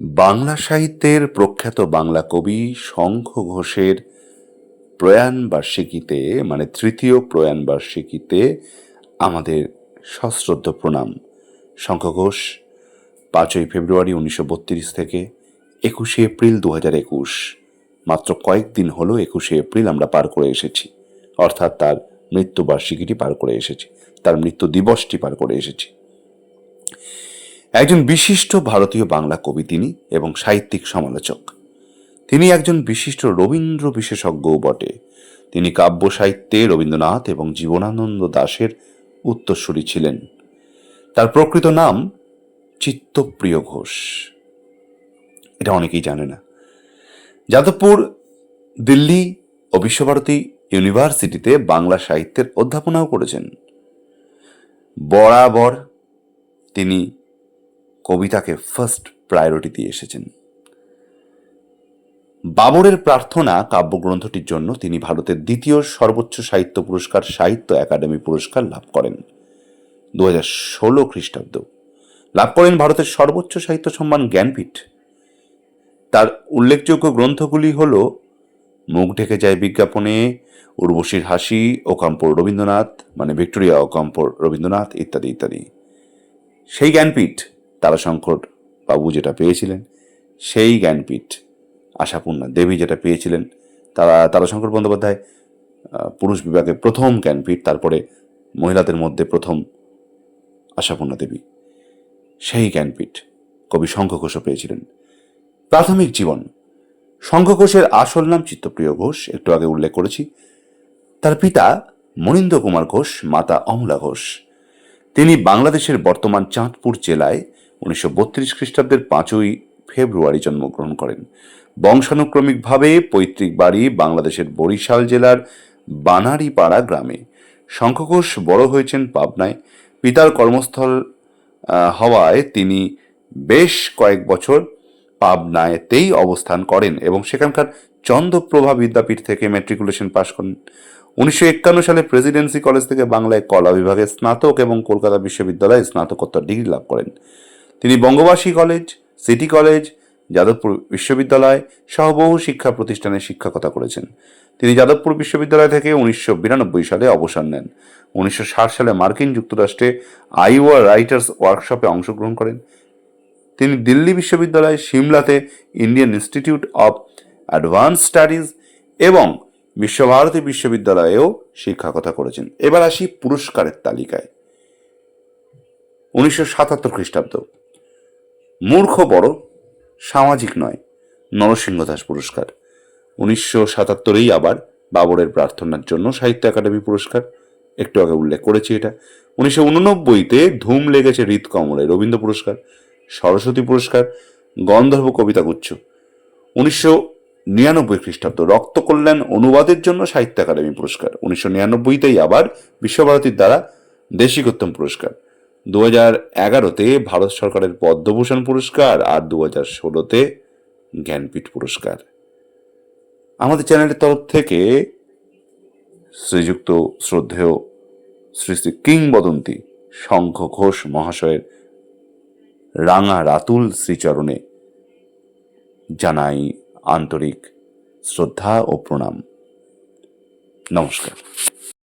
বাংলা সাহিত্যের প্রখ্যাত বাংলা কবি শঙ্খ ঘোষের প্রয়াণ বার্ষিকীতে মানে তৃতীয় প্রয়াণ বার্ষিকীতে আমাদের সশ্রদ্ধ প্রণাম। শঙ্খ ঘোষ, পাঁচই ফেব্রুয়ারি উনিশশো বত্রিশ থেকে একুশে এপ্রিল দু হাজার একুশ। মাত্র কয়েকদিন হলো একুশে এপ্রিল আমরা পার করে এসেছি। অর্থাৎ তার মৃত্যুবার্ষিকীটি পার করে এসেছি। তার মৃত্যু দিবসটি পার করে এসেছি। একজন বিশিষ্ট ভারতীয় বাংলা কবি তিনি এবং সাহিত্যিক সমালোচক। তিনি একজন বিশিষ্ট রবীন্দ্র বিশেষজ্ঞও বটে। তিনি কাব্য সাহিত্যে রবীন্দ্রনাথ এবং জীবনানন্দ দাশের উত্তরসূরি ছিলেন। তার প্রকৃত নাম চিত্তপ্রিয় ঘোষ। এটা অনেকেই জানে না। যাদবপুর, দিল্লি ও বিশ্বভারতী ইউনিভার্সিটিতে বাংলা সাহিত্যের অধ্যাপনাও করেছেন। বরাবর তিনি কবিতাকে ফার্স্ট প্রায়োরিটি দিয়ে এসেছেন। বাবরের প্রার্থনা কাব্যগ্রন্থটির জন্য তিনি ভারতের দ্বিতীয় সর্বোচ্চ সাহিত্য পুরস্কার, সাহিত্য একাডেমি পুরস্কার লাভ করেন। দু হাজার ষোলো খ্রিস্টাব্দ। লাভ করেন ভারতের সর্বোচ্চ সাহিত্য সম্মান জ্ঞানপীঠ। তার উল্লেখযোগ্য গ্রন্থগুলি হল মুখ ঢেকে যায় বিজ্ঞাপনে, উর্বশীর হাসি, ওকাম্পর রবীন্দ্রনাথ মানে ভিক্টোরিয়া ওকাম্পর রবীন্দ্রনাথ, ইত্যাদি ইত্যাদি। সেই জ্ঞানপীঠ তারাশঙ্কর বাবু যেটা পেয়েছিলেন, সেই জ্ঞানপীঠ আশাপূর্ণা দেবী যেটা পেয়েছিলেন, তারা তারাশঙ্কর বন্দ্যোপাধ্যায় পুরুষ বিভাগে প্রথম জ্ঞানপীঠ, তারপরে মহিলাদের মধ্যে প্রথম আশাপূর্ণা দেবী। সেই জ্ঞানপীঠ কবি শঙ্খ ঘোষও পেয়েছিলেন। প্রাথমিক জীবন শঙ্খ ঘোষের আসল নাম চিত্তপ্রিয় ঘোষ, একটু আগে উল্লেখ করেছি। তার পিতা মনীন্দ্র কুমার ঘোষ, মাতা অমলা ঘোষ। তিনি বাংলাদেশের বর্তমান চাঁদপুর জেলায় উনিশশো বত্রিশ খ্রিস্টাব্দের পাঁচই ফেব্রুয়ারি জন্মগ্রহণ করেন। বংশানুক্রমিকভাবে পৈতৃক বাড়ি বাংলাদেশের বরিশাল জেলার বানারীপাড়া গ্রামে। শঙ্খঘোষ বড় হয়েছেন পাবনায়। পিতার কর্মস্থল হওয়ায় তিনি বেশ কয়েক বছর পাবনায়তেই অবস্থান করেন এবং সেখানকার চন্দ্রপ্রভা বিদ্যাপীঠ থেকে ম্যাট্রিকুলেশন পাশ করেন। উনিশশো একান্ন সালে প্রেসিডেন্সি কলেজ থেকে বাংলায় কলা বিভাগে স্নাতক এবং কলকাতা বিশ্ববিদ্যালয়ে স্নাতকোত্তর ডিগ্রি লাভ করেন। তিনি Bangabasi college, city college, Jadavpur বিশ্ববিদ্যালয় সহ বহু শিক্ষা প্রতিষ্ঠানে শিক্ষকতা করেছেন। তিনি যাদবপুর বিশ্ববিদ্যালয় থেকে উনিশশো বিরানব্বই সালে অবসর নেন। উনিশশো ষাট সালে মার্কিন যুক্তরাষ্ট্রে আইওয়া রাইটার্স ওয়ার্কশপে অংশগ্রহণ করেন। তিনি দিল্লি বিশ্ববিদ্যালয় সিমলাতে Indian institute of advance studies এবং বিশ্বভারতী বিশ্ববিদ্যালয়েও শিক্ষকতা করেছেন। এবার আসি পুরস্কারের তালিকায়। উনিশশো সাতাত্তর খ্রিস্টাব্দ। মূর্খ বড়, সামাজিক নয়, নরসিংহ দাস পুরস্কার। উনিশশো সাতাত্তরেই আবার বাবরের প্রার্থনার জন্য সাহিত্য একাডেমি পুরস্কার। একটু আগে উল্লেখ করেছি এটা। উনিশশো উননব্বইতে ধুম লেগেছে হৃদ কমলে রবীন্দ্র পুরস্কার, সরস্বতী পুরস্কার, গন্ধর্ব কবিতা গুচ্ছ। উনিশশো নিরানব্বই খ্রিস্টাব্দ রক্ত কল্যাণ অনুবাদের জন্য সাহিত্য একাডেমি পুরস্কার। উনিশশো নিরানব্বইতেই আবার বিশ্বভারতীর দ্বারা দেশিকোত্তম পুরস্কার। দু হাজার এগারোতে ভারত সরকারের পদ্মভূষণ পুরস্কার আর দু হাজার ষোলোতে জ্ঞানপীঠ পুরস্কার। আমাদের চ্যানেলের তরফ থেকে শ্রীযুক্ত শ্রদ্ধেয় শ্রী শ্রী কিংবদন্তি শঙ্খ ঘোষ মহাশয়ের রাঙা রাতুল শ্রীচরণে জানাই আন্তরিক শ্রদ্ধা ও প্রণাম। নমস্কার।